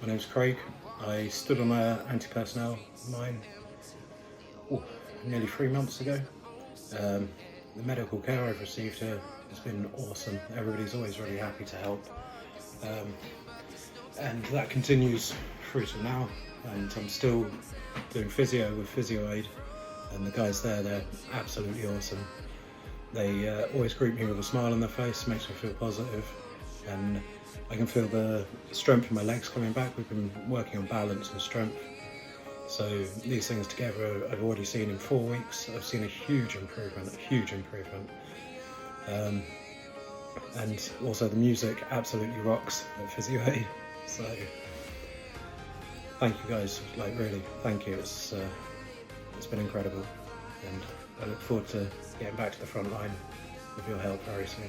My name's Craig. I stood on an anti-personnel mine oh, nearly three months ago. Um, the medical care I've received here has been awesome. Everybody's always really happy to help. Um, and that continues through to now. And I'm still doing physio with PhysioAid. And the guys there, they're absolutely awesome. They uh, always greet me with a smile on their face, makes me feel positive, and I can feel the strength in my legs coming back. We've been working on balance and strength. So these things together, I've already seen in four weeks. I've seen a huge improvement, a huge improvement. Um, and also the music absolutely rocks at Physio Aid. So thank you guys, like really, thank you. It's uh, it's been incredible, and I look forward to getting back to the front line with your help very soon.